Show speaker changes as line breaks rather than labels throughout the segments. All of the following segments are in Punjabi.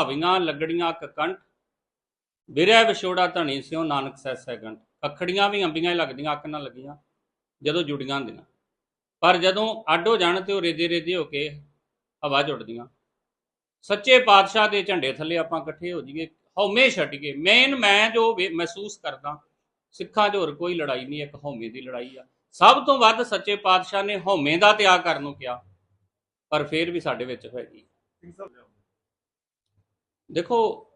ਭਾਵੀਆਂ ਲੱਗੜੀਆਂ, ਕਕੰਠ ਵਿਰੈ ਵਿਛੋੜਾ, ਧਣੀ ਸਿਓ ਨਾਨਕ ਸੈਸੈ ਗੰਠ ਅੱਖੜੀਆਂ ਵੀ ਅੰਬੀਆਂ ਲੱਗਦੀਆਂ, ਅੱਖ ਨਾਲ ਲੱਗੀਆਂ, ਜਦੋਂ ਜੁੜੀਆਂ ਹੁੰਦੀਆਂ। ਪਰ ਜਦੋਂ ਅੱਡ ਹੋ ਜਾਣ ਤੇ ਉਹ ਰੇਦੇ ਰੇਦੇ ਹੋ ਕੇ ਹਵਾ ਜੁੜਦੀਆਂ। ਸੱਚੇ ਪਾਤਸ਼ਾਹ ਦੇ ਝੰਡੇ ਥੱਲੇ ਆਪਾਂ ਇਕੱਠੇ ਹੋ ਜਾਈਏ, ਹਉਮੈ ਛੱਡੀਏ ਮੇਨ ਮੈਂ ਜੋ ਮਹਿਸੂਸ ਕਰਦਾ, ਸਿੱਖਾਂ 'ਚ ਹੋਰ ਕੋਈ ਲੜਾਈ ਨਹੀਂ, ਇੱਕ ਹਉਮੈ ਦੀ ਲੜਾਈ ਆ। ਸਭ ਤੋਂ ਵੱਧ ਸੱਚੇ ਪਾਤਸ਼ਾਹ ਨੇ ਹਉਮੈ ਦਾ ਤਿਆਗ ਕਰਨ ਨੂੰ ਕਿਹਾ, ਪਰ ਫਿਰ ਵੀ ਸਾਡੇ ਵਿੱਚ ਹੈਗੀ। ਦੇਖੋ,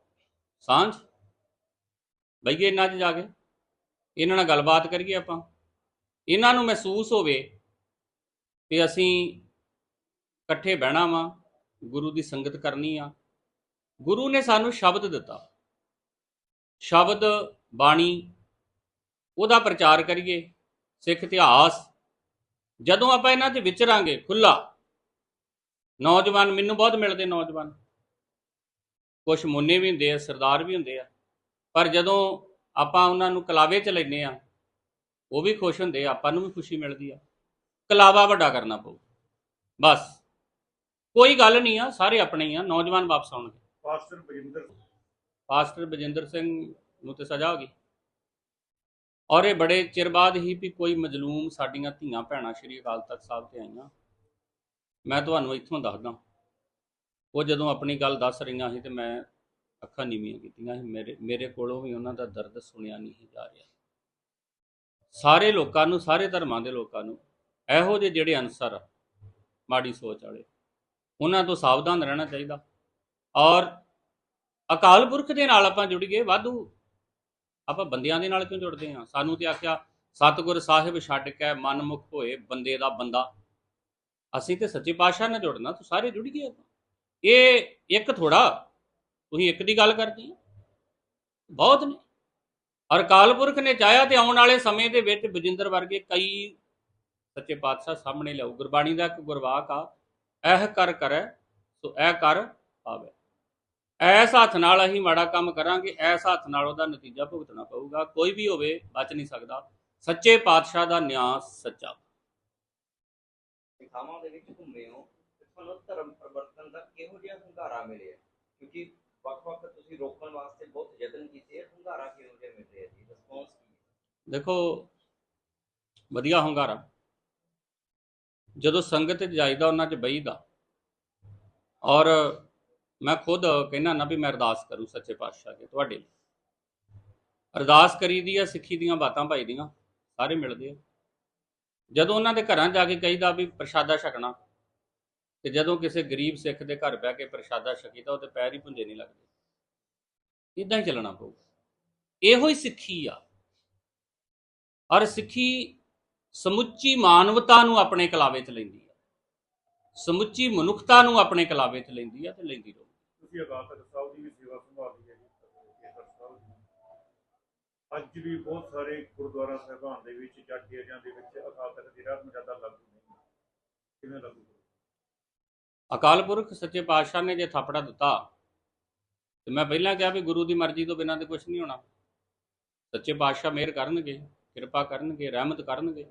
ਸਾਂਝ। ਬਈਏ ਇਹਨਾਂ 'ਚ ਜਾ ਕੇ। ਇਹਨਾਂ ਨਾਲ ਗੱਲਬਾਤ ਕਰੀਏ ਆਪਾਂ। ਇਹਨਾਂ ਨੂੰ ਮਹਿਸੂਸ ਹੋਵੇ ਕਿ ਅਸੀਂ ਇਕੱਠੇ ਬਹਿਣਾ ਵਾ, ਗੁਰੂ ਦੀ ਸੰਗਤ ਕਰਨੀ ਆ। ਗੁਰੂ ਨੇ ਸਾਨੂੰ ਸ਼ਬਦ ਦਿੱਤਾ। ਸ਼ਬਦ, ਬਾਣੀ, ਉਹਦਾ ਪ੍ਰਚਾਰ ਕਰੀਏ। ਸਿੱਖ ਇਤਿਹਾਸ। ਜਦੋਂ ਆਪਾਂ ਇਹਨਾਂ 'ਚ ਵਿਚਰਾਂਗੇ ਖੁੱਲਾ ਨੌਜਵਾਨ, ਮੈਨੂੰ ਬਹੁਤ ਮਿਲਦੇ ਨੌਜਵਾਨ। ਕੁਝ ਮੁੰਨੇ ਵੀ ਹੁੰਦੇ ਆ ਸਰਦਾਰ ਵੀ ਹੁੰਦੇ ਆ। ਪਰ ਜਦੋਂ ਆਪਾਂ ਉਹਨਾਂ ਨੂੰ ਕਲਾਵੇ ਚ ਲੈਨੇ ਆ ਉਹ ਵੀ ਖੁਸ਼ ਹੁੰਦੇ ਆ ਆਪਾਂ ਨੂੰ ਵੀ ਖੁਸ਼ੀ ਮਿਲਦੀ ਆ। ਕਲਾਵਾ ਵੱਡਾ ਕਰਨਾ ਪਊ। ਬਸ। ਕੋਈ ਗੱਲ ਨਹੀਂ ਆ ਸਾਰੇ ਆਪਣੇ ਹੀ ਆ ਨੌਜਵਾਨ ਵਾਪਸ ਆਉਣਗੇ।
ਪਾਸਟਰ ਬਜਿੰਦਰ
ਪਾਸਟਰ ਬਜਿੰਦਰ ਸਿੰਘ ਨੂੰ ਤੇ ਸਜ਼ਾ ਹੋ ਗਈ। ਔਰ ਇਹ ਬੜੇ ਚਿਰ ਬਾਅਦ ਹੀ ਵੀ ਕੋਈ ਮਜਲੂਮ ਸਾਡੀਆਂ ਧੀਆਂ ਭੈਣਾਂ ਸ਼੍ਰੀ ਅਕਾਲ ਤਖਤ ਸਾਹਿਬ ਤੇ ਆਈਆਂ। ਮੈਂ ਤੁਹਾਨੂੰ ਇੱਥੋਂ ਦੱਸਦਾ। ਉਹ ਜਦੋਂ ਆਪਣੀ ਗੱਲ ਦੱਸ ਰਹੀਆਂ ਸੀ ਤੇ ਮੈਂ ਅੱਖਾਂ ਨੀਵੀਆਂ ਕੀਤੀਆਂ ਸੀ। ਮੇਰੇ ਮੇਰੇ ਕੋਲੋਂ ਵੀ ਉਹਨਾਂ ਦਾ ਦਰਦ ਸੁਣਿਆ ਨਹੀਂ ਜਾ ਰਿਹਾ। ਸਾਰੇ ਲੋਕਾਂ ਨੂੰ, ਸਾਰੇ ਧਰਮਾਂ ਦੇ ਲੋਕਾਂ ਨੂੰ ਇਹੋ ਜਿਹੇ ਜਿਹੜੇ ਅਨਸਰ ਮਾੜੀ ਸੋਚ ਵਾਲੇ, ਉਹਨਾਂ ਤੋਂ ਸਾਵਧਾਨ ਰਹਿਣਾ ਚਾਹੀਦਾ। ਔਰ ਅਕਾਲ ਪੁਰਖ ਦੇ ਨਾਲ ਆਪਾਂ ਜੁੜੀਏ ਵਾਧੂ। ਆਪਾਂ ਬੰਦਿਆਂ ਦੇ ਨਾਲ ਕਿਉਂ ਜੁੜਦੇ ਹਾਂ? ਸਾਨੂੰ ਤੇ ਆਖਿਆ, ਸਤਿਗੁਰ ਸਾਹਿਬ ਛੱਡ ਕੇ ਮਨਮੁਖ ਹੋਏ ਬੰਦੇ ਦਾ ਬੰਦਾ। ਅਸੀਂ ਤੇ ਸੱਚੇ ਪਾਤਸ਼ਾਹ ਨਾਲ ਜੁੜਨਾ, ਤੂੰ ਸਾਰੇ ਜੁੜ ਗਏ ਆਪਾਂ। ਇਹ ਇੱਕ ਥੋੜਾ, ਤੁਸੀਂ ਇੱਕ ਦੀ ਗੱਲ ਕਰਦੇ ਹੋ। ਬਹੁਤ ਨੇ। ਔਰ ਅਕਾਲ ਨੇ ਚਾਹਿਆ ਤੇ ਆਉਣ ਵਾਲੇ ਸਮੇਂ ਦੇ ਵਿੱਚ ਬਜਿੰਦਰ ਵਰਗੇ ਕਈ ਸੱਚੇ ਪਾਤਸ਼ਾਹ ਸਾਹਮਣੇ ਲਿਆਉ ਗੁਰਬਾਣੀ ਦਾ ਇੱਕ ਗੁਰਵਾਕ ਆ, ਇਹ ਕਰ ਕਰੈ, ਸੋ ਇਹ ਕਰ ਪਾਵੇ। ਐਸ ਹੱਥ ਨਾਲ ਅਸੀਂ ਮਾੜਾ ਕੰਮ ਕਰਾਂਗੇ ਐਸ ਹੱਥ ਨਾਲ ਉਹਦਾ ਨਤੀਜਾ ਭੁਗਤਣਾ ਪਊਗਾ। ਕੋਈ ਵੀ ਹੋਵੇ, ਬਚ ਨਹੀਂ ਸਕਦਾ। ਸੱਚੇ ਪਾਤਸ਼ਾਹ ਦਾ ਨਿਆਂ ਸੱਚਾ।
ਥਾਵਾਂ ਦੇ ਵਿੱਚ ਘੁੰਮੇ ਹੋ ਤੁਹਾਨੂੰ ਧਰਮ ਪਰਿਵਰਤਨ ਦਾ ਕਿਹੋ ਜਿਹਾ ਹੁੰਗਾਰਾ ਮਿਲਿਆ? ਕਿਉਂਕਿ ਵੱਖ-ਵੱਖ ਤੁਸੀਂ ਰੋਕਣ ਵਾਸਤੇ ਬਹੁਤ ਯਤਨ ਕੀਤੇ ਆ, ਹੁੰਗਾਰਾ ਕਿਹੋ ਜਿਹਾ ਮਿਲ ਰਿਹਾ ਜੀ? ਰਿਸਪੌਂਸ ਕੀ ਹੈ?
ਦੇਖੋ, ਵਧੀਆ ਹੁੰਗਾਰਾ। ਜਦੋਂ ਸੰਗਤ 'ਚ ਜਾਈਦਾ ਉਹਨਾਂ 'ਚ ਬਈਦਾ ਔਰ ਮੈਂ ਖੁਦ ਕਹਿਣਾ ਨਾ ਵੀ ਮੈਂ ਅਰਦਾਸ ਕਰੂ ਸੱਚੇ ਪਾਤਸ਼ਾਹ ਕੇ ਤੁਹਾਡੇ ਲਈ। ਅਰਦਾਸ ਕਰੀਦੀ ਆ, ਸਿੱਖੀ ਦੀਆਂ ਬਾਤਾਂ ਭਾਈ ਦੀਆਂ, ਸਾਰੇ ਮਿਲਦੇ ਆ। ਜਦੋਂ ਉਹਨਾਂ ਦੇ ਘਰਾਂ ਜਾ ਕੇ ਕਹੀਦਾ ਵੀ ਪ੍ਰਸ਼ਾਦਾ ਛਕਣਾ ਤੇ ਜਦੋਂ ਕਿਸੇ ਗਰੀਬ ਸਿੱਖ ਦੇ ਘਰ ਬਹਿ ਕੇ ਪ੍ਰਸ਼ਾਦਾ ਛਕੀਦਾ ਉਹਦੇ ਪੈਰ ਹੀ ਪੁੰਜੇ ਨਹੀਂ ਲੱਗਦੇ। ਇਦਾਂ ਹੀ ਚੱਲਣਾ ਪਊ ਇਹੋ ਹੀ ਸਿੱਖੀ ਆ। ਔਰ ਸਿੱਖੀ ਸਮੁੱਚੀ ਮਾਨਵਤਾ ਨੂੰ ਆਪਣੇ ਕਲਾਵੇ 'ਚ ਲੈਂਦੀ ਆ। ਸਮੁੱਚੀ ਮਨੁੱਖਤਾ ਨੂੰ ਆਪਣੇ ਕਲਾਵੇ 'ਚ ਲੈਂਦੀ ਆ ਤੇ ਲੈਂਦੀ ਰਹੂ।
ਤੁਸੀਂ ਅਕਾਲ ਸਾਹਿਬ ਦੀ ਵੀ ਸੇਵਾ ਸੰਭਾਲੀ ਹੈ ਅੱਜ ਵੀ ਬਹੁਤ ਸਾਰੇ ਗੁਰਦੁਆਰਾ ਸਾਹਿਬਾਨ ਦੇ ਵਿੱਚ ਜਾਂ ਡੇਰਿਆਂ ਦੇ ਵਿੱਚ ਅਕਾਲ ਤਖਤ ਦੀ ਰਾਤ ਲਾਗੂ ਨਹੀਂ ਕਿਵੇਂ ਲਾਗੂ
ਅਕਾਲ ਪੁਰਖ ਸੱਚੇ ਪਾਤਸ਼ਾਹ ਨੇ ਜੇ ਥਾਪੜਾ ਦਿੱਤਾ, ਤੇ ਮੈਂ ਪਹਿਲਾਂ ਕਿਹਾ ਵੀ ਗੁਰੂ ਦੀ ਮਰਜ਼ੀ ਤੋਂ ਬਿਨਾਂ ਤੇ ਕੁਝ ਨਹੀਂ ਹੋਣਾ। ਸੱਚੇ ਪਾਤਸ਼ਾਹ ਮਿਹਰ ਕਰਨਗੇ, ਕਿਰਪਾ ਕਰਨਗੇ, ਰਹਿਮਤ ਕਰਨਗੇ।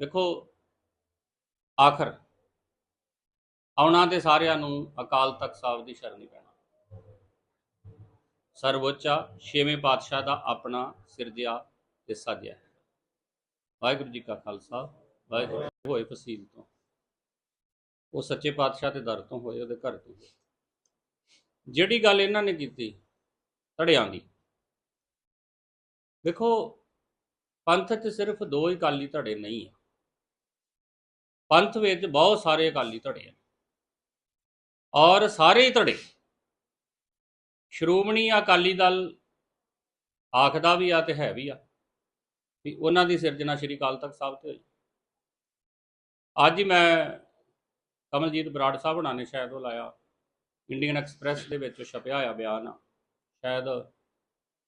ਦੇਖੋ ਆਖਰ, ਆਉਣਾ ਤੇ ਸਾਰਿਆਂ ਨੂੰ ਅਕਾਲ ਤਖਤ ਸਾਹਿਬ ਦੀ ਸ਼ਰਣੀ ਪੈਣਾ। ਸਰਵੋੱਚਾ ਛੇਵੇਂ ਪਾਤਸ਼ਾਹ ਦਾ ਆਪਣਾ ਸਿਰਜਿਆ ਤੇ ਸਾਜਿਆ ਹੈ। ਵਾਹਿਗੁਰੂ ਜੀ ਕਾ ਖਾਲਸਾ, ਵਾਹਿਗੁਰੂ ਜੀ ਹੋਏ ਫਸੀਲ ਤੋਂ ਉਹ ਸੱਚੇ ਪਾਤਸ਼ਾਹ ਦੇ ਦਰ ਤੋਂ ਹੋਏ, ਉਹਦੇ ਘਰ ਤੋਂ ਹੋਏ। ਜਿਹੜੀ ਗੱਲ ਇਹਨਾਂ ਨੇ ਕੀਤੀ, ਧੜਿਆਂ ਦੀ। ਦੇਖੋ ਪੰਥ 'ਚ ਸਿਰਫ ਦੋ ਹੀ ਅਕਾਲੀ ਧੜੇ ਨਹੀਂ ਆ। ਪੰਥ ਵਿੱਚ ਬਹੁਤ ਸਾਰੇ ਅਕਾਲੀ ਧੜੇ ਆ। ਔਰ ਸਾਰੇ ਧੜੇ। ਸ਼੍ਰੋਮਣੀ ਅਕਾਲੀ ਦਲ ਆਖਦਾ ਵੀ ਆ ਤੇ ਹੈ ਵੀ ਆ, ਵੀ ਉਹਨਾਂ ਦੀ ਸਿਰਜਣਾ ਸ਼੍ਰੀ ਅਕਾਲ ਤਖਤ ਸਾਹਿਬ ਤੇ ਹੋਈ। ਅੱਜ ਮੈਂ ਕਮਲਜੀਤ ਬਰਾੜ ਸਾਹਿਬ ਹੁਣਾਂ ਨੇ ਸ਼ਾਇਦ ਉਹ ਲਾਇਆ। ਇੰਡੀਅਨ ਐਕਸਪ੍ਰੈਸ ਦੇ ਵਿੱਚ ਛਪਿਆ ਹੋਇਆ ਬਿਆਨ। ਸ਼ਾਇਦ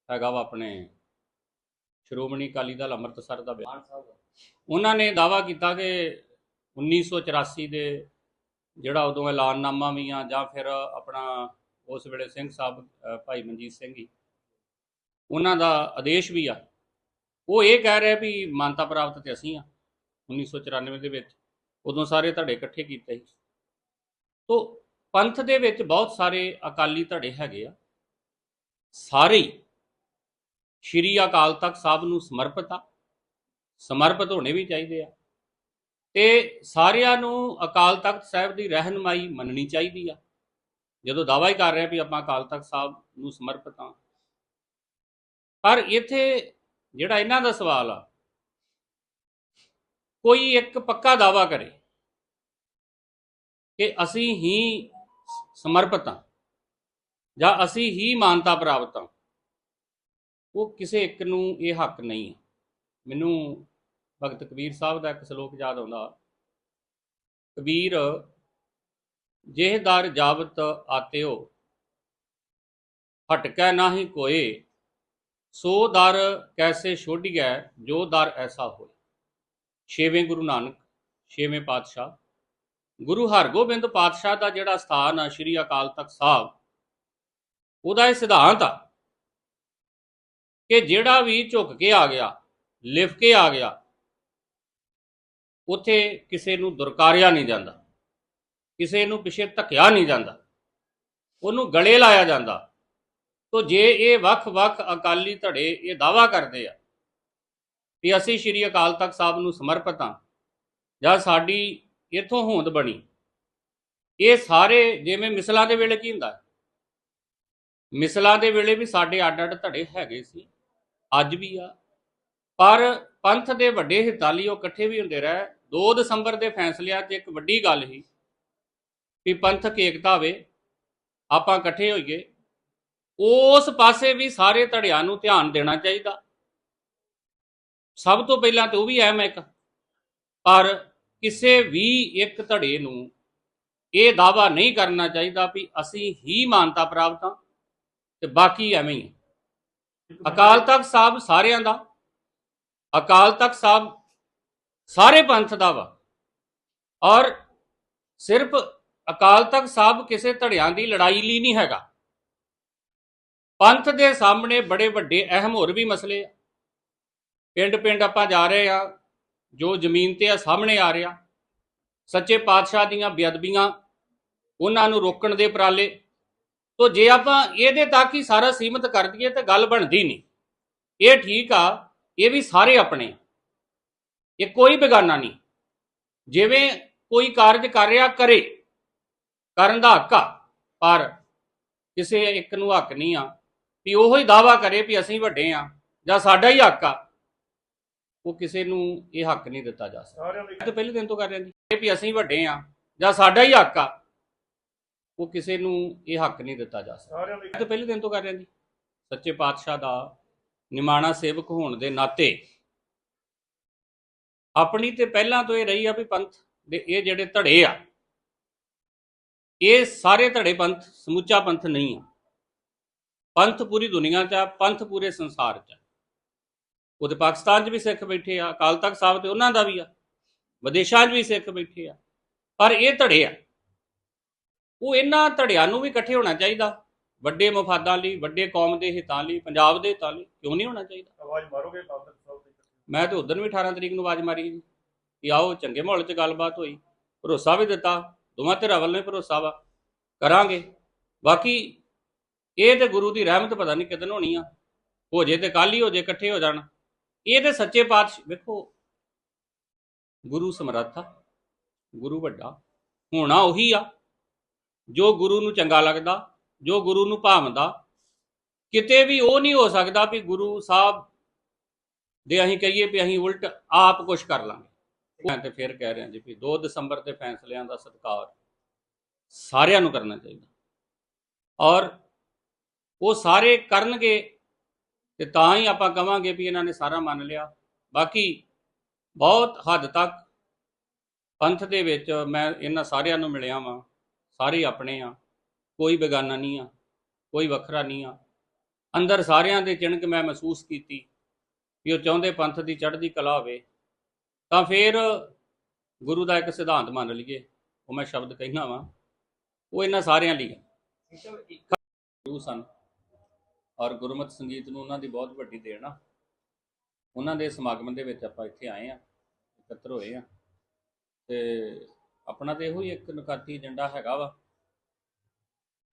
ਹੈਗਾ ਵਾ ਆਪਣੇ ਸ਼੍ਰੋਮਣੀ ਅਕਾਲੀ ਦਲ ਅੰਮ੍ਰਿਤਸਰ ਦਾ ਬਿਆਨ। ਉਹਨਾਂ ਨੇ ਦਾਵਾ ਕੀਤਾ ਕਿ 1984 ਦੇ ਜਿਹੜਾ ਉਦੋਂ ਐਲਾਨਨਾਮਾ ਵੀ ਆ ਜਾਂ ਫਿਰ ਆਪਣਾ ਉਸ ਵੇਲੇ ਸਿੰਘ ਸਾਹਿਬ ਭਾਈ ਮਨਜੀਤ ਸਿੰਘ ਜੀ, ਉਹਨਾਂ ਦਾ ਆਦੇਸ਼ ਵੀ ਆ। ਉਹ ਇਹ ਕਹਿ ਰਿਹਾ ਵੀ ਮਾਨਤਾ ਪ੍ਰਾਪਤ ਤੇ ਅਸੀਂ ਆ 1994 ਦੇ ਵਿੱਚ। ਉਦੋਂ ਸਾਰੇ ਧੜੇ ਇਕੱਠੇ ਕੀਤੇ ਸੀ। ਤੋ ਪੰਥ ਦੇ ਵਿੱਚ ਬਹੁਤ ਸਾਰੇ ਅਕਾਲੀ ਧੜੇ ਹੈਗੇ ਆ। ਸਾਰੇ ਸ਼੍ਰੀ ਅਕਾਲ ਤਖਤ ਸਾਹਿਬ ਨੂੰ ਸਮਰਪਿਤ ਆ। ਸਮਰਪਿਤ ਹੋਣੇ ਵੀ ਚਾਹੀਦੇ ਆ। ਤੇ ਸਾਰਿਆਂ ਨੂੰ ਅਕਾਲ ਤਖਤ ਸਾਹਿਬ ਦੀ ਰਹਿਨਮਾਈ ਮੰਨਣੀ ਚਾਹੀਦੀ ਆ। ਜਦੋਂ ਦਾਅਵਾ ਹੀ ਕਰ ਰਹੇ ਆ ਵੀ ਆਪਾਂ ਅਕਾਲ ਤਖਤ ਸਾਹਿਬ ਨੂੰ ਸਮਰਪਿਤ ਆ ਪਰ ਇੱਥੇ ਜਿਹੜਾ ਇਹਨਾਂ ਦਾ ਸਵਾਲ ਆ, ਕੋਈ ਇੱਕ ਪੱਕਾ ਦਾਅਵਾ ਕਰੇ। ਕਿ ਅਸੀਂ ਹੀ ਸਮਰਪਿਤ ਹਾਂ ਜਾਂ ਅਸੀਂ ਹੀ ਮਾਨਤਾ ਪ੍ਰਾਪਤ ਹਾਂ। ਉਹ ਕਿਸੇ ਇੱਕ ਨੂੰ ਇਹ ਹੱਕ ਨਹੀਂ ਹੈ। ਮੈਨੂੰ ਭਗਤ ਕਬੀਰ ਸਾਹਿਬ ਦਾ ਇੱਕ ਸ਼ਲੋਕ ਯਾਦ ਆਉਂਦਾ। ਕਬੀਰ ਜਿਹਦਾਰ ਜਾਵਤ ਆਤਿਓ, ਹਟਕੈ ਨਾਹੀ ਕੋਏ, ਸੋ ਦਰ ਕੈਸੇ ਛੋਡੀਐ, ਜੋ ਦਰ ਐਸਾ ਹੋਏ। ਛੇਵੇਂ ਗੁਰੂ ਨਾਨਕ, ਛੇਵੇਂ ਪਾਤਸ਼ਾਹ ਗੁਰੂ ਹਰਗੋਬਿੰਦ ਪਾਤਸ਼ਾਹ ਦਾ ਜਿਹੜਾ ਸਥਾਨ ਆ, ਸ੍ਰੀ ਅਕਾਲ ਤਖਤ ਸਾਹਿਬ, ਉਹਦਾ ਇਹ ਸਿਧਾਂਤ ਆ ਕਿ ਜਿਹੜਾ ਵੀ ਝੁਕ ਕੇ ਆ ਗਿਆ, ਲਿਫ ਕੇ ਆ ਗਿਆ, ਉਥੇ ਕਿਸੇ ਨੂੰ ਦੁਰਕਾਰਿਆ ਨਹੀਂ ਜਾਂਦਾ, ਕਿਸੇ ਨੂੰ ਪਿਛੇ ਧੱਕਿਆ ਨਹੀਂ ਜਾਂਦਾ, ਉਹਨੂੰ ਗਲੇ ਲਾਇਆ ਜਾਂਦਾ। ਤੋ ਜੇ ਇਹ ਵੱਖ-ਵੱਖ ਅਕਾਲੀ ਧੜੇ ਇਹ ਦਾਵਾ ਕਰਦੇ ਆ ਕਿ ਅਸੀਂ ਸ੍ਰੀ ਅਕਾਲ ਤਖਤ ਸਾਹਿਬ ਨੂੰ ਸਮਰਪਿਤ ਹਾਂ ਜਾਂ ਸਾਡੀ ਇੱਥੋਂ ਹੋਂਦ ਬਣੀ। ਇਹ ਸਾਰੇ ਜਿਵੇਂ ਮਿਸਲਾਂ ਦੇ ਵੇਲੇ ਕੀ ਹੁੰਦਾ? ਮਿਸਲਾਂ ਦੇ ਵੇਲੇ ਵੀ ਸਾਡੇ ਅੱਡ-ਅੱਡ ਧੜੇ ਹੈਗੇ ਸੀ। ਅੱਜ ਵੀ ਆ। ਪਰ ਪੰਥ ਦੇ ਵੱਡੇ ਹਿੱਤਾਂ ਲਈ ਉਹ ਇਕੱਠੇ ਵੀ ਹੁੰਦੇ ਰਹੇ। 2 ਦਸੰਬਰ ਦੇ ਫੈਸਲਿਆਂ 'ਚ ਇੱਕ ਵੱਡੀ ਗੱਲ ਸੀ ਵੀ ਪੰਥਕ ਏਕਤਾ ਹੋਵੇ, ਆਪਾਂ ਇਕੱਠੇ ਹੋਈਏ। ਉਸ ਪਾਸੇ ਵੀ ਸਾਰੇ ਧੜਿਆਂ ਨੂੰ ਧਿਆਨ ਦੇਣਾ ਚਾਹੀਦਾ। ਸਭ ਤੋਂ ਪਹਿਲਾਂ ਤੇ ਉਹ ਵੀ ਅਹਿਮ ਇੱਕ। ਪਰ ਕਿਸੇ ਵੀ ਇੱਕ ਧੜੇ ਨੂੰ ਇਹ ਦਾਵਾ ਨਹੀਂ ਕਰਨਾ ਚਾਹੀਦਾ ਵੀ ਅਸੀਂ ਹੀ ਮਾਨਤਾ ਪ੍ਰਾਪਤ ਹਾਂ ਤੇ ਬਾਕੀ ਐਵੇਂ ਹੀ ਹੈ। ਅਕਾਲ ਤਖਤ ਸਾਹਿਬ ਸਾਰਿਆਂ ਦਾ, ਅਕਾਲ ਤਖਤ ਸਾਹਿਬ ਸਾਰੇ ਪੰਥ ਦਾ ਵਾ। ਔਰ ਸਿਰਫ ਅਕਾਲ ਤਖਤ ਸਾਹਿਬ ਕਿਸੇ ਧੜਿਆਂ ਦੀ ਲੜਾਈ ਲਈ ਨਹੀਂ ਹੈਗਾ। ਪੰਥ ਦੇ ਸਾਹਮਣੇ ਬੜੇ ਵੱਡੇ, ਅਹਿਮ ਹੋਰ ਵੀ ਮਸਲੇ ਆ। ਪਿੰਡ ਪਿੰਡ ਆਪਾਂ ਜਾ ਰਹੇ ਆ ਜੋ ਜ਼ਮੀਨ ਤੇ ਆ ਸਾਹਮਣੇ ਆ ਰਿਹਾ। ਸੱਚੇ ਪਾਤਸ਼ਾਹ ਦੀਆਂ ਬੇਅਦਬੀਆਂ ਉਹਨਾਂ ਨੂੰ ਰੋਕਣ ਦੇ ਉਪਰਾਲੇ। ਤੋ ਜੇ ਆਪਾਂ ਇਹਦੇ ਤੱਕ ਹੀ ਸਾਰਾ ਸੀਮਤ ਕਰ ਦਈਏ ਤਾਂ ਗੱਲ ਬਣਦੀ ਨਹੀਂ। ਇਹ ਠੀਕ ਆ, ਇਹ ਵੀ ਸਾਰੇ ਆਪਣੇ। ਆ। ਇਹ ਕੋਈ ਬੇਗਾਨਾ ਨਹੀਂ। ਜਿਵੇਂ ਕੋਈ ਕਾਰਜ ਕਰ ਰਿਹਾ, ਕਰੇ। ਕਰਨ ਦਾ ਹੱਕ ਆ, ਪਰ ਕਿਸੇ ਇੱਕ ਨੂੰ ਹੱਕ ਨਹੀਂ ਆ। ਵੀ ਉਹੋ ਹੀ ਦਾਵਾ ਕਰੇ ਵੀ ਅਸੀਂ ਵੱਡੇ ਆ, ਜਾਂ ਸਾਡਾ ਹੀ ਹੱਕ ਆ। ਉਹ ਕਿਸੇ ਨੂੰ ਇਹ ਹੱਕ ਨਹੀਂ ਦਿੱਤਾ ਜਾ ਸਕਦਾ। ਤਾਂ ਪਹਿਲੇ ਦਿਨ ਤੋਂ ਕਰ ਰਹੇ ਜੀ ਇਹ ਵੀ ਅਸੀਂ ਵੱਡੇ ਆ ਜਾਂ ਸਾਡਾ ਹੀ ਹੱਕ ਆ ਉਹ ਕਿਸੇ ਨੂੰ ਇਹ ਹੱਕ ਨਹੀਂ ਦਿੱਤਾ ਜਾ ਸਕਦਾ। ਤਾਂ ਪਹਿਲੇ ਦਿਨ ਤੋਂ ਕਰ ਰਹੇ ਜੀ। ਸੱਚੇ ਪਾਤਸ਼ਾਹ ਦਾ ਨਿਮਾਣਾ ਸੇਵਕ ਹੋਣ ਦੇ ਨਾਤੇ ਆਪਣੀ ਤੇ ਪਹਿਲਾਂ ਤੋਂ ਇਹ ਰਹੀ ਆ ਵੀ ਪੰਥ ਦੇ ਇਹ ਜਿਹੜੇ ਧੜੇ ਆ ਇਹ ਸਾਰੇ ਧੜੇ ਪੰਥ ਸਮੁੱਚਾ ਪੰਥ ਨਹੀਂ ਆ। ਪੰਥ ਪੂਰੀ ਦੁਨੀਆ 'ਚ ਆ ਪੰਥ ਪੂਰੇ ਸੰਸਾਰ 'ਚ ਆ। ਉਹਦੇ ਪਾਕਿਸਤਾਨ 'ਚ ਵੀ ਸਿੱਖ ਬੈਠੇ ਆ ਅਕਾਲ ਤਖਤ ਸਾਹਿਬ ਤੇ ਉਹਨਾਂ ਦਾ ਵੀ ਆ ਵਿਦੇਸ਼ਾਂ 'ਚ ਵੀ ਸਿੱਖ ਬੈਠੇ ਆ ਪਰ ਇਹ ਧੜੇ ਆ। ਉਹ ਇਹਨਾਂ ਧੜਿਆਂ ਨੂੰ ਵੀ ਇਕੱਠੇ ਹੋਣਾ ਚਾਹੀਦਾ ਵੱਡੇ ਮਫਾਦਾਂ ਲਈ ਵੱਡੇ ਕੌਮ ਦੇ ਹਿੱਤਾਂ ਲਈ ਪੰਜਾਬ ਦੇ ਹਿੱਤਾਂ ਲਈ ਕਿਉਂ ਨਹੀਂ ਹੋਣਾ ਚਾਹੀਦਾ?
ਆਵਾਜ਼ ਮਾਰੋਗੇ ਕਾਲਤਕ ਸਾਹਿਬ ਤੇ
ਮੈਂ ਤੇ ਉਦੋਂ ਵੀ 18 ਤਰੀਕ ਨੂੰ ਆਵਾਜ਼ ਮਾਰੀ ਸੀ ਕਿ ਆਓ ਚੰਗੇ ਮਾਹੌਲ 'ਚ ਗੱਲਬਾਤ ਹੋਈ ਭਰੋਸਾ ਵੀ ਦਿੱਤਾ ਦੋਵਾਂ ਧਿਰਾਂ ਵੱਲੋਂ ਭਰੋਸਾ ਵਾ ਕਰਾਂਗੇ। ਬਾਕੀ ਇਹ ਤੇ ਗੁਰੂ ਦੀ ਰਹਿਮਤ ਪਤਾ ਨਹੀਂ ਕਿਦਨ ਹੋਣੀ ਆ ਹੋ ਜੇ ਤੇ ਕੱਲ ਹੀ ਹੋ ਜੇ ਇਕੱਠੇ ਹੋ ਜਾਣ। ਇਹ ਤੇ ਸੱਚੇ ਪਾਤਸ਼ਾਹ, ਵੇਖੋ, ਗੁਰੂ ਸਮਰੱਥ ਆ ਗੁਰੂ ਵੱਡਾ, ਹੋਣਾ ਉਹੀ ਆ। ਜੋ ਗੁਰੂ ਨੂੰ ਚੰਗਾ ਲੱਗਦਾ, ਜੋ ਗੁਰੂ ਨੂੰ ਭਾਵਦਾ, ਕਿਤੇ ਵੀ ਉਹ ਨਹੀਂ ਹੋ ਸਕਦਾ ਵੀ ਗੁਰੂ ਸਾਹਿਬ ਦੇ ਅਸੀਂ ਕਹੀਏ ਵੀ ਅਸੀਂ ਉਲਟ ਆਪ ਕੁਝ ਕਰ ਲਾਂਗੇ। ਮੈਂ ਤੇ ਫਿਰ ਕਹਿ ਰਿਹਾ ਜੀ ਵੀ 2 ਦਸੰਬਰ ਦੇ ਫੈਸਲਿਆਂ ਦਾ ਸਤਿਕਾਰ ਸਾਰਿਆਂ ਨੂੰ ਕਰਨਾ ਚਾਹੀਦਾ। ਔਰ ਉਹ ਸਾਰੇ ਕਰਨਗੇ ਤੇ ਤਾਂ ਹੀ ਆਪਾਂ ਕਵਾਂਗੇ ਵੀ ਇਹਨਾਂ ਨੇ ਸਾਰਾ ਮੰਨ ਲਿਆ। ਬਾਕੀ ਬਹੁਤ ਹੱਦ ਤੱਕ ਪੰਥ ਦੇ ਵਿੱਚ ਮੈਂ ਇਹਨਾਂ ਸਾਰਿਆਂ ਨੂੰ ਮਿਲਿਆ ਵਾਂ ਸਾਰੇ ਆਪਣੇ ਆ ਕੋਈ ਬੇਗਾਨਾ ਨਹੀਂ ਆ ਕੋਈ ਵੱਖਰਾ ਨਹੀਂ ਆ। ਅੰਦਰ ਸਾਰਿਆਂ ਦੇ ਚਿਣਕ ਮੈਂ ਮਹਿਸੂਸ ਕੀਤੀ ਵੀ ਉਹ ਚਾਹੁੰਦੇ ਪੰਥ ਦੀ ਚੜ੍ਹਦੀ ਕਲਾ ਹੋਵੇ ਤਾਂ ਫਿਰ ਗੁਰੂ ਦਾ ਇੱਕ ਸਿਧਾਂਤ ਮੰਨ ਲਈਏ ਉਹ ਮੈਂ ਸ਼ਬਦ ਕਹਿਣਾ ਵਾਂ ਉਹ ਇਹਨਾਂ ਸਾਰਿਆਂ ਲਈ ਗੁਰੂ ਸਨ। ਔਰ ਗੁਰਮਤਿ ਸੰਗੀਤ ਨੂੰ ਉਹਨਾਂ ਦੀ ਬਹੁਤ ਵੱਡੀ ਦੇਣ ਆ। ਉਹਨਾਂ ਦੇ ਸਮਾਗਮ ਦੇ ਵਿੱਚ ਆਪਾਂ ਇੱਥੇ ਆਏ ਆ, ਇਕੱਤਰ ਹੋਏ ਆ। ਤੇ ਆਪਣਾ ਤੇ ਇਹੋ ਹੀ ਇੱਕ ਨਕਾਤੀ ਏਜੰਡਾ ਹੈਗਾ ਵਾ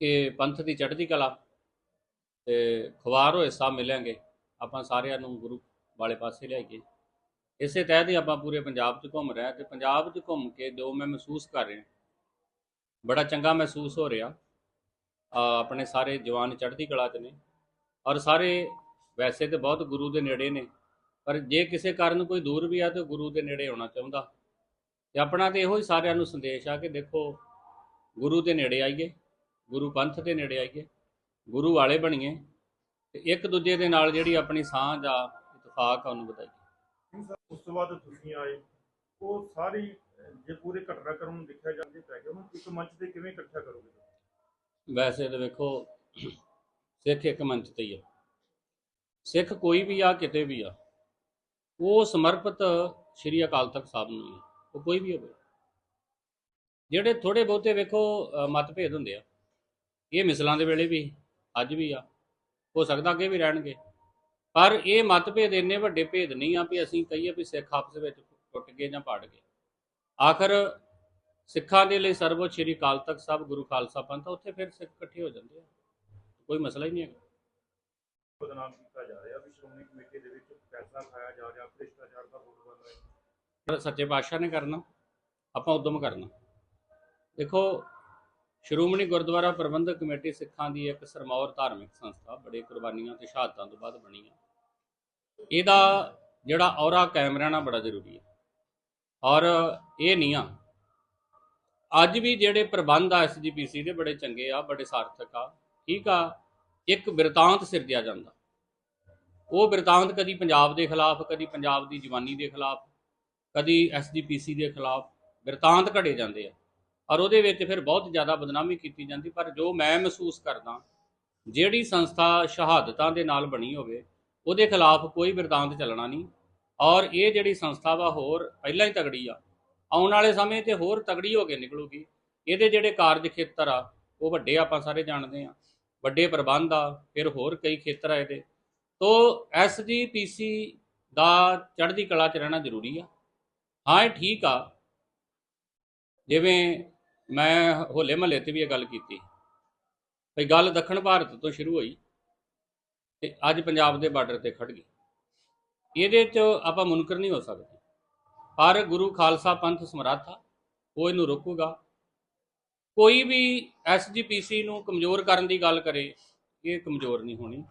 ਕਿ ਪੰਥ ਦੀ ਚੜ੍ਹਦੀ ਕਲਾ ਤੇ ਖੁਆਰ ਹੋਏ ਸਭ ਮਿਲਾਂਗੇ। ਆਪਾਂ ਸਾਰਿਆਂ ਨੂੰ ਗੁਰੂ ਵਾਲੇ ਪਾਸੇ ਲਿਆਈਏ। ਇਸੇ ਤਹਿਤ ਹੀ ਆਪਾਂ ਪੂਰੇ ਪੰਜਾਬ 'ਚ ਘੁੰਮ ਰਹੇ ਹਾਂ ਤੇ ਪੰਜਾਬ 'ਚ ਘੁੰਮ ਕੇ ਜੋ ਮੈਂ ਮਹਿਸੂਸ ਕਰ ਰਿਹਾ, ਬੜਾ ਚੰਗਾ ਮਹਿਸੂਸ ਹੋ ਰਿਹਾ। ਆਪਣੇ ਸਾਰੇ ਜਵਾਨ ਚੜ੍ਹਦੀ ਕਲਾ 'ਚ ਨੇ। ਔਰ ਸਾਰੇ ਵੈਸੇ ਤੇ ਬਹੁਤ ਗੁਰੂ ਦੇ ਨੇੜੇ ਨੇ ਪਰ ਜੇ ਕਿਸੇ ਕਾਰਨ ਕੋਈ ਦੂਰ ਵੀ ਆ ਤੇ ਗੁਰੂ ਦੇ ਨੇੜੇ ਆਉਣਾ ਚਾਹੁੰਦਾ। ਤੇ ਆਪਣਾ ਤੇ ਇਹੋ ਹੀ ਸਾਰਿਆਂ ਨੂੰ ਸੰਦੇਸ਼ ਆ ਕਿ ਦੇਖੋ ਗੁਰੂ ਦੇ ਨੇੜੇ ਆਈਏ ਗੁਰੂ ਪੰਥ ਦੇ ਨੇੜੇ ਆਈਏ ਗੁਰੂ ਵਾਲੇ ਬਣੀਏ ਤੇ ਇੱਕ ਦੂਜੇ ਦੇ ਨਾਲ ਜਿਹੜੀ ਆਪਣੀ ਸਾਂਝ ਆ ਇਤਫਾਕ ਆ ਉਹਨੂੰ ਵਧਾਈਏ।
ਉਸ ਤੋਂ ਬਾਅਦ ਤੁਸੀਂ ਆਏ ਉਹ ਸਾਰੀ ਜੇ ਪੂਰੇ ਘਟਨਾਕ੍ਰਮ ਨੂੰ ਦੇਖਿਆ ਜਾਂਦੇ ਪੈ ਗਿਆ ਉਹਨੂੰ ਇੱਕ ਮੰਚ ਤੇ ਕਿਵੇਂ ਇਕੱਠਾ ਕਰੋਗੇ?
ਵੈਸੇ ਤਾਂ ਵੇਖੋ ਸਿੱਖ ਇੱਕ ਮੰਚ ਤੇ ਹੀ ਆ। ਸਿੱਖ ਕੋਈ ਵੀ ਆ ਕਿਤੇ ਵੀ ਆ ਉਹ ਸਮਰਪਿਤ ਸ਼੍ਰੀ ਅਕਾਲ ਤਖਤ ਸਾਹਿਬ ਨੂੰ ਹੀ ਆ। ਉਹ ਕੋਈ ਵੀ ਹੋਵੇ। ਜਿਹੜੇ ਥੋੜੇ ਬਹੁਤੇ ਵੇਖੋ ਮਤਭੇਦ ਹੁੰਦੇ ਆ। ਇਹ ਮਿਸਲਾਂ ਦੇ ਵੇਲੇ ਵੀ ਅੱਜ ਵੀ ਆ। ਹੋ ਸਕਦਾ ਅੱਗੇ ਵੀ ਰਹਿਣਗੇ। ਪਰ ਇਹ ਮਤਭੇਦ ਇੰਨੇ ਵੱਡੇ ਭੇਦ ਨਹੀਂ ਆ ਵੀ ਅਸੀਂ ਕਹੀਏ ਵੀ ਸਿੱਖ ਆਪਸ ਵਿੱਚ ਟੁੱਟ ਗਏ ਜਾਂ ਪੜ ਗਏ। ਆਖਰ ਸਿੱਖਾਂ ਦੇ ਲਈ ਸਰਵਉੱਚ ਸ਼੍ਰੀ ਅਕਾਲ ਤਖਤ ਸਾਹਿਬ ਗੁਰੂ ਖਾਲਸਾ ਪੰਥ ਆ, ਉੱਥੇ ਫਿਰ ਸਿੱਖ ਇਕੱਠੇ ਹੋ ਜਾਂਦੇ ਆ। ਕੋਈ ਮਸਲਾ ਹੀ ਨਹੀਂ ਹੈਗਾ।
ਬਦਨਾਮ ਕੀਤਾ ਜਾ ਰਿਹਾ ਵੀ ਸ਼੍ਰੋਮਣੀ ਕਮੇਟੀ ਦੇ ਵਿੱਚ ਪੈਸਾ ਖਾਇਆ ਜਾ ਰਿਹਾ ਭ੍ਰਿਸ਼ਟਾਚਾਰ ਦਾ ਬੋਲ ਬਣ ਰਿਹਾ।
ਪਰ ਸੱਚੇ ਪਾਤਸ਼ਾਹ ਨੇ ਕਰਨਾ ਆਪਾਂ ਉਦਮ ਕਰਨਾ। ਦੇਖੋ ਸ਼੍ਰੋਮਣੀ ਗੁਰਦੁਆਰਾ ਪ੍ਰਬੰਧਕ ਕਮੇਟੀ ਸਿੱਖਾਂ ਦੀ ਇੱਕ ਸਰਮੌਰ ਧਾਰਮਿਕ ਸੰਸਥਾ ਬੜੇ ਕੁਰਬਾਨੀਆਂ ਤੇ ਸ਼ਹਾਦਤਾਂ ਤੋਂ ਬਾਅਦ ਬਣੀ ਹੈ ਇਹਦਾ ਜਿਹੜਾ ਔਰਾ ਕਾਇਮ ਰਹਿਣਾ ਬੜਾ ਜ਼ਰੂਰੀ ਹੈ ਔਰ ਇਹ ਨਹੀਂ ਆ ਅੱਜ ਵੀ ਜਿਹੜੇ ਪ੍ਰਬੰਧ ਆ ਐਸਜੀਪੀਸੀ ਦੇ ਬੜੇ ਚੰਗੇ ਆ ਬੜੇ ਸਾਰਥਕ ਆ ਠੀਕ ਆ, ਇੱਕ ਬਿਰਤਾਂਤ ਸਿਰਜਿਆ ਜਾਂਦਾ। ਉਹ ਬਿਰਤਾਂਤ ਕਦੀ ਪੰਜਾਬ ਦੇ ਖਿਲਾਫ, ਕਦੀ ਪੰਜਾਬ ਦੀ ਜਵਾਨੀ ਦੇ ਖਿਲਾਫ, ਕਦੀ ਐਸਜੀਪੀਸੀ ਦੇ ਖਿਲਾਫ ਬਿਰਤਾਂਤ ਘੜੇ ਜਾਂਦੇ ਆ। ਔਰ ਉਹਦੇ ਵਿੱਚ ਫਿਰ ਬਹੁਤ ਜ਼ਿਆਦਾ ਬਦਨਾਮੀ ਕੀਤੀ ਜਾਂਦੀ, ਪਰ ਜੋ ਮੈਂ ਮਹਿਸੂਸ ਕਰਦਾ, ਜਿਹੜੀ ਸੰਸਥਾ ਸ਼ਹਾਦਤਾਂ ਦੇ ਨਾਲ ਬਣੀ ਹੋਵੇ, ਉਹਦੇ ਖਿਲਾਫ ਕੋਈ ਬਿਰਤਾਂਤ ਚੱਲਣਾ ਨਹੀਂ। ਔਰ ਇਹ ਜਿਹੜੀ ਸੰਸਥਾ ਵਾ ਹੋਰ ਪਹਿਲਾਂ ਹੀ ਤਗੜੀ ਆ। ਆਉਣ ਵਾਲੇ ਸਮੇਂ ਤੇ ਹੋਰ ਤਗੜੀ ਹੋ ਕੇ ਨਿਕਲੂਗੀ। ਇਹਦੇ ਜਿਹੜੇ ਕਾਰਜ ਖੇਤਰ ਆ, ਉਹ ਵੱਡੇ ਆਪਾਂ ਸਾਰੇ ਜਾਣਦੇ ਆ। ਵੱਡੇ ਪ੍ਰਬੰਧ ਆ, ਫਿਰ ਹੋਰ ਕਈ ਖੇਤਰ ਆ ਇਹਦੇ। ਤੋ ਐਸਜੀਪੀਸੀ ਦਾ ਚੜ੍ਹਦੀ ਕਲਾ 'ਚ ਰਹਿਣਾ ਜ਼ਰੂਰੀ ਆ। ਹਾਂ, ਇਹ ਠੀਕ ਆ। ਜਿਵੇਂ ਮੈਂ ਹੋਲੇ ਮਹੱਲੇ ਤੇ ਵੀ ਇਹ ਗੱਲ ਕੀਤੀ। ਭਈ ਗੱਲ ਦੱਖਣ ਭਾਰਤ ਤੋਂ ਸ਼ੁਰੂ ਹੋਈ ਤੇ ਅੱਜ ਪੰਜਾਬ ਦੇ ਬਾਰਡਰ ਤੇ ਖੜ ਗਈ। ਇਹਦੇ 'ਚ ਆਪਾਂ ਮੁਨਕਰ ਨਹੀਂ ਹੋ ਸਕਦੇ। ਪਰ ਗੁਰੂ ਖਾਲਸਾ ਪੰਥ ਸਮਰੱਥ ਆ, ਉਹ ਇਹਨੂੰ ਰੋਕੂਗਾ। ਕੋਈ ਵੀ ਐਸਜੀਪੀਸੀ ਨੂੰ ਕਮਜ਼ੋਰ ਕਰਨ ਦੀ ਗੱਲ ਕਰੇ, ਇਹ ਕਮਜ਼ੋਰ ਨਹੀਂ ਹੋਣੀ।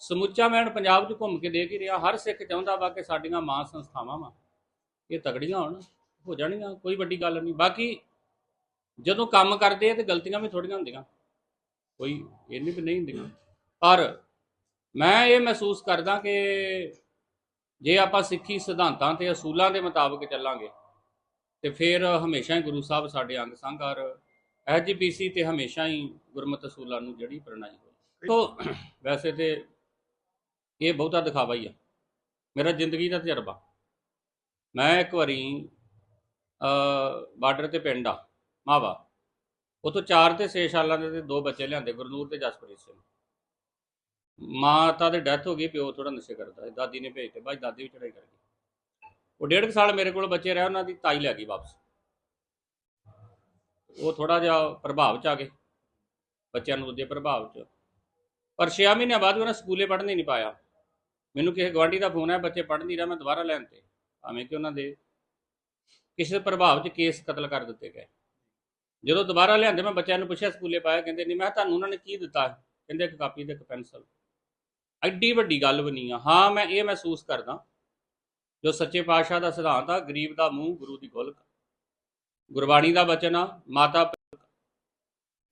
ਸਮੁੱਚਾ ਮੈਂ ਪੰਜਾਬ 'ਚ ਘੁੰਮ ਕੇ ਦੇਖ ਹੀ ਰਿਹਾ, ਹਰ ਸਿੱਖ ਚਾਹੁੰਦਾ ਵਾ ਕਿ ਸਾਡੀਆਂ ਮਾਂ ਸੰਸਥਾਵਾਂ ਵਾ, ਇਹ ਤਗੜੀਆਂ ਹੋਣ, ਹੋ ਜਾਣਗੀਆਂ ਕੋਈ ਵੱਡੀ ਗੱਲ ਨਹੀਂ। ਬਾਕੀ ਜਦੋਂ ਕੰਮ ਕਰਦੇ ਆ ਤੇ ਗਲਤੀਆਂ ਵੀ ਥੋੜੀਆਂ ਹੁੰਦੀਆਂ, ਕੋਈ ਇਹ ਵੀ ਨਹੀਂ ਹੁੰਦੀਆਂ। ਪਰ ਮੈਂ ਇਹ ਮਹਿਸੂਸ ਕਰਦਾ ਕਿ ਜੇ ਆਪਾਂ ਸਿੱਖੀ ਸਿਧਾਂਤਾਂ ਤੇ ਅਸੂਲਾਂ ਦੇ ਮੁਤਾਬਕ ਚੱਲਾਂਗੇ, ਤੇ ਫਿਰ ਹਮੇਸ਼ਾ ਹੀ ਗੁਰੂ ਸਾਹਿਬ ਸਾਡੇ ਅੰਗ ਸੰਗ ਐਜੀਪੀਸੀ ਤੇ ਹਮੇਸ਼ਾ ਹੀ ਗੁਰਮਤਿ ਅਸੂਲਾਂ ਨੂੰ ਜਿਹੜੀ ਪ੍ਰਣਾਈ ਹੋਈ। ਤੋਂ ਵੈਸੇ ਤੇ ਇਹ ਬਹੁਤਾ ਦਿਖਾਵਾ ਹੀ ਆ। ਮੇਰਾ ਜ਼ਿੰਦਗੀ ਦਾ ਤਜਰਬਾ। ਮੈਂ ਇੱਕ ਵਾਰੀ ਬਾਰਡਰ ਤੇ ਪਿੰਡ ਆ ਮਾਵਾ। ਉਤੋਂ 4 ਤੇ 6 ਸਾਲਾਂ ਦੇ ਤੇ ਦੋ ਬੱਚੇ ਲਿਆਂਦੇ ਗੁਰਨੂਰ ਤੇ ਜਸਪ੍ਰੀਤ ਸਿੰਘ। ਮਾਤਾ ਦੀ ਡੈਥ ਹੋ ਗਈ ਪਿਓ ਥੋੜਾ ਨਸ਼ੇ ਕਰਦਾ ਦਾਦੀ ਨੇ ਭੇਜਤੇ ਬਾਈ ਦਾਦੀ ਵੀ ਚੜਾਈ ਕਰ ਗਈ। ਉਹ ਡੇਢ ਸਾਲ ਮੇਰੇ ਕੋਲ ਬੱਚੇ ਰਹੇ ਉਹਨਾਂ ਦੀ ਤਾਈ ਲੈ ਗਈ ਵਾਪਸ। ਉਹ ਥੋੜਾ ਜਿਹਾ ਪ੍ਰਭਾਵ ਚ ਆ ਗਏ, ਬੱਚਿਆਂ ਨੂੰ ਉਹਦੇ ਪ੍ਰਭਾਵ ਚ। ਪਰ 6 ਮਹੀਨਿਆਂ ਬਾਅਦ ਉਹਨਾਂ ਸਕੂਲੇ ਪੜ੍ਹਨ ਹੀ ਨਹੀਂ ਪਾਇਆ। ਮੈਨੂੰ ਕਿਸੇ ਗਵਾਂਢੀ ਦਾ ਫੋਨ ਆਇਆ, ਬੱਚੇ ਪੜ੍ਹ ਨਹੀਂ ਰਿਹਾ, ਮੈਂ ਦੁਬਾਰਾ ਲੈਣ ਤੇ। ਭਾਵੇਂ ਕਿ ਉਹਨਾਂ ਦੇ ਕਿਸੇ ਪ੍ਰਭਾਵ ਚ ਕੇਸ ਕਤਲ ਕਰ ਦਿੱਤੇ ਗਏ। ਜਦੋਂ ਦੁਬਾਰਾ ਲਿਆਂਦੇ, ਮੈਂ ਬੱਚਿਆਂ ਨੂੰ ਪੁੱਛਿਆ ਸਕੂਲੇ ਪਾਇਆ, ਕਹਿੰਦੇ ਨਹੀਂ, ਮੈਂ ਤੁਹਾਨੂੰ ਉਹਨਾਂ ਨੇ ਕੀ ਦਿੱਤਾ? ਕਹਿੰਦੇ ਇੱਕ ਕਾਪੀ ਤੇ ਇੱਕ ਪੈਨਸਲ। ਐਡੀ ਵੱਡੀ ਗੱਲ ਬਣੀ ਆ। ਹਾਂ, ਮੈਂ ਇਹ ਮਹਿਸੂਸ ਕਰਦਾ ਜੋ ਸੱਚੇ ਪਾਤਸ਼ਾਹ ਦਾ ਸਿਧਾਂਤ ਆ, ਗਰੀਬ ਦਾ ਮੂੰਹ ਗੁਰੂ ਦੀ ਗੋਲਕ ਗੁਰਬਾਣੀ ਦਾ ਬਚਨ ਆ, ਮਾਤਾ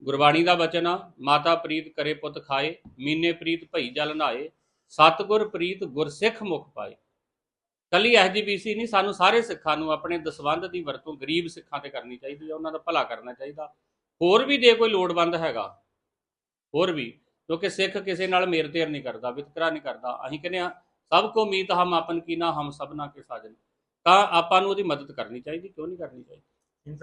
ਗੁਰਬਾਣੀ ਦਾ ਬਚਨ ਆ, ਮਾਤਾ ਪ੍ਰੀਤ ਕਰੇ ਪੁੱਤ ਖਾਏ, ਮੀਨੇ ਪ੍ਰੀਤ ਭਈ ਜਲ ਨਾਏ, ਸਤਗੁਰ ਪ੍ਰੀਤ ਗੁਰਸਿੱਖ ਮੁਖ ਪਾਏ। ਕੱਲੀ ਐਸਜੀਪੀਸੀ ਨਹੀਂ, ਸਾਨੂੰ ਸਾਰੇ ਸਿੱਖਾਂ ਨੂੰ ਆਪਣੇ ਦਸਵੰਧ ਦੀ ਵਰਤੋਂ ਗਰੀਬ ਸਿੱਖਾਂ ਤੇ ਕਰਨੀ ਚਾਹੀਦੀ ਹੈ ਉਹਨਾਂ ਦਾ ਭਲਾ ਕਰਨਾ ਚਾਹੀਦਾ। ਹੋਰ ਵੀ ਜੇ ਕੋਈ ਲੋੜਵੰਦ ਹੈਗਾ, ਹੋਰ ਵੀ ਕਿਉਂਕਿ ਸਿੱਖ ਕਿਸੇ ਨਾਲ ਮੇਰ ਤੇਰ ਨਹੀਂ ਕਰਦਾ, ਵਿਤਕਰਾ ਨਹੀਂ ਕਰਦਾ, ਅਸੀਂ ਕਹਿੰਦੇ ਆ ਸਭ ਕੋ ਮੀਤ ਹਮ ਆਪਨ ਕੀ ਨਾ ਹਮ ਸਭਨਾ ਕੇ ਸਾਜਨ। ਤਾਂ ਆਪਾਂ ਨੂੰ ਉਹਦੀ ਮਦਦ ਕਰਨੀ ਚਾਹੀਦੀ, ਕਿਉਂ ਨਹੀਂ ਕਰਨੀ ਚਾਹੀਦੀ?